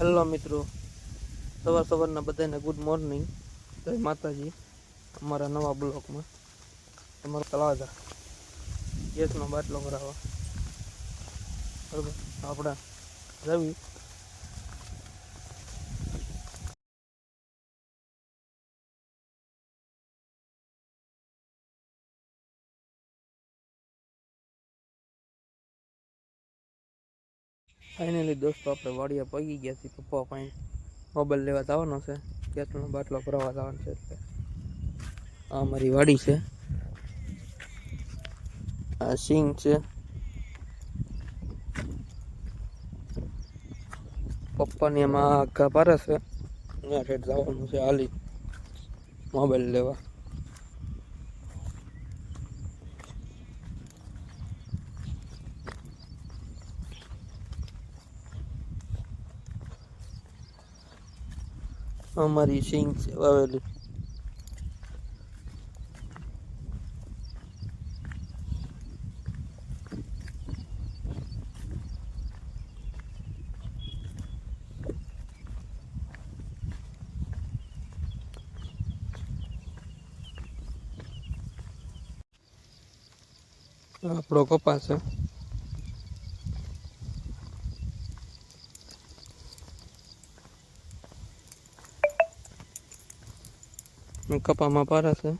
Hello મિત્રો, સવાર સવારના બધાને ગુડ મોર્નિંગ જય માતાજી, અમારા નવા બ્લોકમાં. તમારા તળાજા ગેસનો બાટલો ભરાવા. બરાબર? આપણા રવિ ફાઇનલી દોસ્તો, આપણે વાડિયા પગી ગયા છીએ. પપ્પા પાસે મોબાઈલ લેવા જવાનો છે. ગેસનો બાટલો ભરાવા જવાનો છે એટલે. આ મારી વાડી છે. આ સિંગ છે. પપ્પાની એમાં આખા પારે છે. સાઈડ જવાનું છે હાલી. મોબાઈલ લેવા. અમારી સિંગ છે વાવેલી આપણો કપાસ છે કપામાં પારા છે.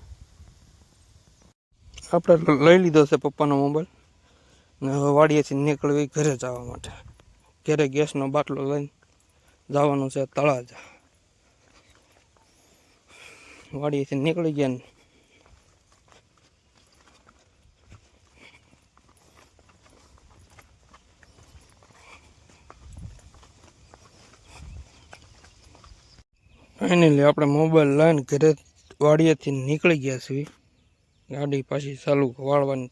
આપણે લઈ લીધો છે પપ્પાનો મોબાઈલ ને હવે વાડીએથી નીકળવી ઘરે જવા માટે. ઘરે ગેસનો બાટલો લઈને જવાનું છે તળાજા. વાડીએથી નીકળી ગયા ને. ફાઇનલી આપણે મોબાઈલ લઈને ઘરે વાડીએથી નીકળી ગયા છીએ. ગાડી પાછી ચાલુ વાળવાની.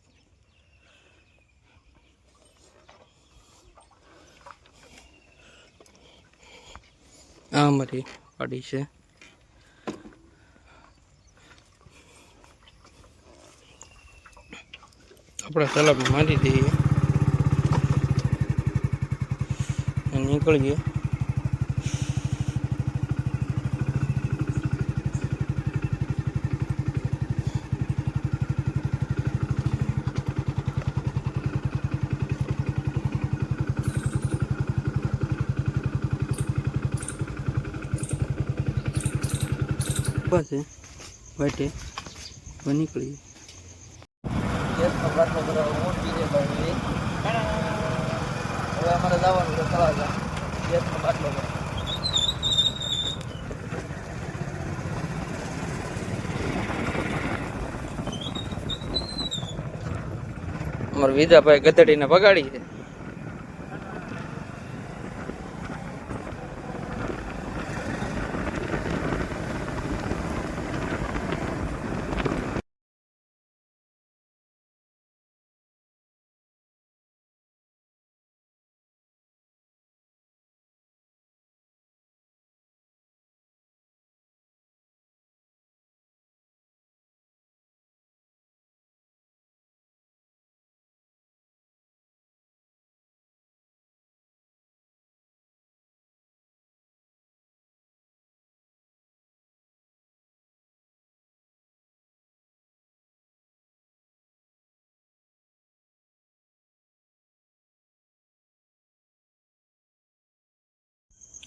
આ અમારી વાડી છે. આપણે સલાબ મારી દઈએ. અને નીકળીએ. ઊભા છે. વાટે હવે નીકળી ગેસનો બાટલો ભરાવા મોટ બીજે ભાઈ. હવે અમારે જવાનું છે તળાજા. ગેસનો બાટલો અમારા વિજાભાઈ ગધડીને બગાડી છે.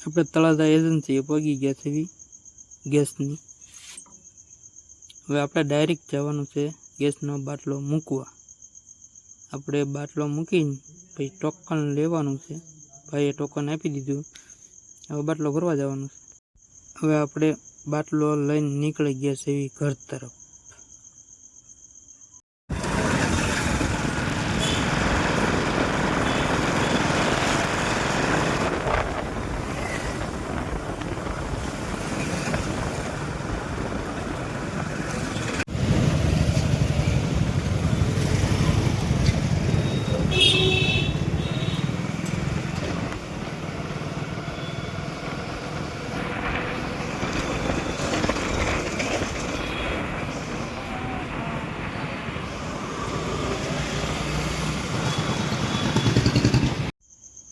આપણે તળાજા એજન્સીએ પગી ગયા છે ગેસની. હવે આપણે ડાયરેક્ટ જવાનું છે ગેસનો બાટલો મૂકવા. આપણે બાટલો મૂકીને પછી ટોકન લેવાનું છે. ભાઈએ ટોકન આપી દીધું. હવે બાટલો ભરવા જવાનું છે. હવે આપણે બાટલો લઈને નીકળી ગયા છે ઘર તરફ.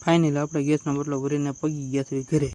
ફાઇનલ આપણે ગેસનો બટલો ભરીને પગી ગયા છીએ ઘરે.